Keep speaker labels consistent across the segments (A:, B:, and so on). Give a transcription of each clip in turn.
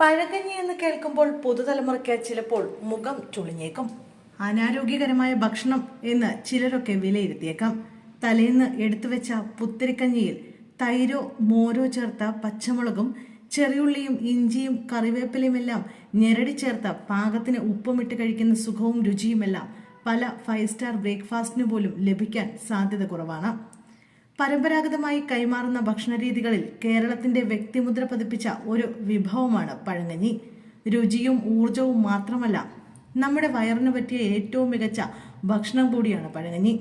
A: പഴകഞ്ഞി എന്ന് കേൾക്കുമ്പോൾ പുതുതലമുറയ്ക്ക് ചിലപ്പോൾ മുഖം ചുളിഞ്ഞേക്കും. അനാരോഗ്യകരമായ ഭക്ഷണം എന്ന് ചിലരൊക്കെ വിലയിരുത്തിയേക്കാം. തലേന്ന് എടുത്തുവെച്ച പുത്തിരിക്കഞ്ഞിയിൽ തൈരോ മോരോ ചേർത്ത പച്ചമുളകും ചെറിയുള്ളിയും ഇഞ്ചിയും കറിവേപ്പിലയുമെല്ലാം ഞെരടി ചേർത്ത പാകത്തിന് ഉപ്പുമിട്ട് കഴിക്കുന്ന സുഖവും രുചിയുമെല്ലാം പല ഫൈവ് സ്റ്റാർ ബ്രേക്ക്ഫാസ്റ്റിന് പോലും ലഭിക്കാൻ സാധ്യത കുറവാണ്. പരമ്പരാഗതമായി കൈമാറുന്ന ഭക്ഷണരീതികളിൽ കേരളത്തിന്റെ വ്യക്തിമുദ്ര പതിപ്പിച്ച ഒരു വിഭവമാണ് പഴങ്കഞ്ഞി. രുചിയും ഊർജവും മാത്രമല്ല നമ്മുടെ വയറിന് പറ്റിയ ഏറ്റവും മികച്ച ഭക്ഷണം കൂടിയാണ് പഴങ്കഞ്ഞി.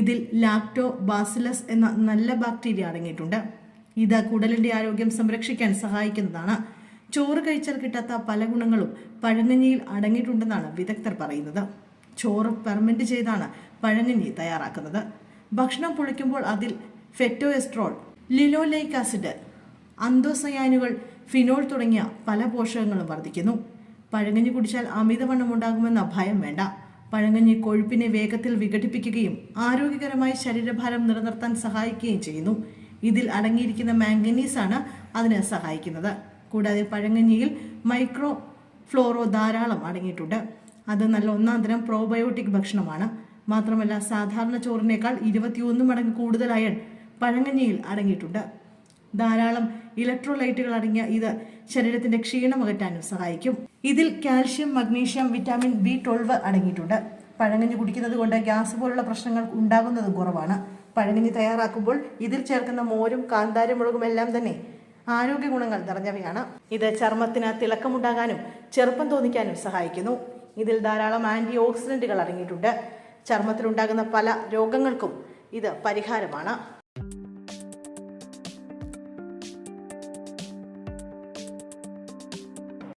A: ഇതിൽ ലാക്ടോ ബാസിലസ് എന്ന നല്ല ബാക്ടീരിയ അടങ്ങിയിട്ടുണ്ട്. ഇത് കുടലിന്റെ ആരോഗ്യം സംരക്ഷിക്കാൻ സഹായിക്കുന്നതാണ്. ചോറ് കഴിച്ചാൽ കിട്ടാത്ത പല ഗുണങ്ങളും പഴങ്കഞ്ഞിയിൽ അടങ്ങിയിട്ടുണ്ടെന്നാണ് വിദഗ്ധർ പറയുന്നത്. ചോറ് ഫെർമെന്റ് ചെയ്താണ് പഴങ്കഞ്ഞി തയ്യാറാക്കുന്നത്. ഭക്ഷണം പൊളിക്കുമ്പോൾ അതിൽ ഫെറ്റോഎസ്ട്രോൾ ലിലോലൈക് ആസിഡ് അന്തോസയാനുകൾ ഫിനോൾ തുടങ്ങിയ പല പോഷകങ്ങളും വർദ്ധിക്കുന്നു. പഴങ്കഞ്ഞി കുടിച്ചാൽ അമിതവണ്ണം ഉണ്ടാകുമെന്ന ഭയം വേണ്ട. പഴങ്കഞ്ഞി കൊഴുപ്പിനെ വേഗത്തിൽ വിഘടിപ്പിക്കുകയും ആരോഗ്യകരമായ ശരീരഭാരം നിലനിർത്താൻ സഹായിക്കുകയും ചെയ്യുന്നു. ഇതിൽ അടങ്ങിയിരിക്കുന്ന മാംഗനീസ് ആണ് അതിനെ സഹായിക്കുന്നത്. കൂടാതെ പഴങ്കഞ്ഞിയിൽ മൈക്രോ ഫ്ലോറോ ധാരാളം അടങ്ങിയിട്ടുണ്ട്. അത് നല്ല ഒന്നാം തരം പ്രോബയോട്ടിക് ഭക്ഷണമാണ്. മാത്രമല്ല സാധാരണ ചോറിനേക്കാൾ ഇരുപത്തിയൊന്ന് മടങ്ങ് കൂടുതൽ അയൺ പഴങ്ങഞ്ഞിയിൽ അടങ്ങിയിട്ടുണ്ട് ധാരാളം ഇലക്ട്രോലൈറ്റുകൾ അടങ്ങിയ ഇത് ശരീരത്തിന്റെ ക്ഷീണം അകറ്റാനും സഹായിക്കും. ഇതിൽ calcium magnesium vitamin B twelve അടങ്ങിയിട്ടുണ്ട്. പഴങ്ങഞ്ഞ് കുടിക്കുന്നത് കൊണ്ട് ഗ്യാസ് പോലുള്ള പ്രശ്നങ്ങൾ ഉണ്ടാകുന്നത് കുറവാണ്. പഴങ്ങഞ്ഞ് തയ്യാറാക്കുമ്പോൾ ഇതിൽ ചേർക്കുന്ന മോരും കാന്താരി മുളകും എല്ലാം തന്നെ ആരോഗ്യ ഗുണങ്ങൾ നിറഞ്ഞവയാണ്. ഇത് ചർമ്മത്തിന് തിളക്കമുണ്ടാകാനും ചെറുപ്പം തോന്നിക്കാനും സഹായിക്കുന്നു. ഇതിൽ ധാരാളം ആന്റി ഓക്സിഡന്റുകൾ അടങ്ങിയിട്ടുണ്ട്. ചർമ്മത്തിലുണ്ടാകുന്ന പല രോഗങ്ങൾക്കും ഇത് പരിഹാരമാണ്.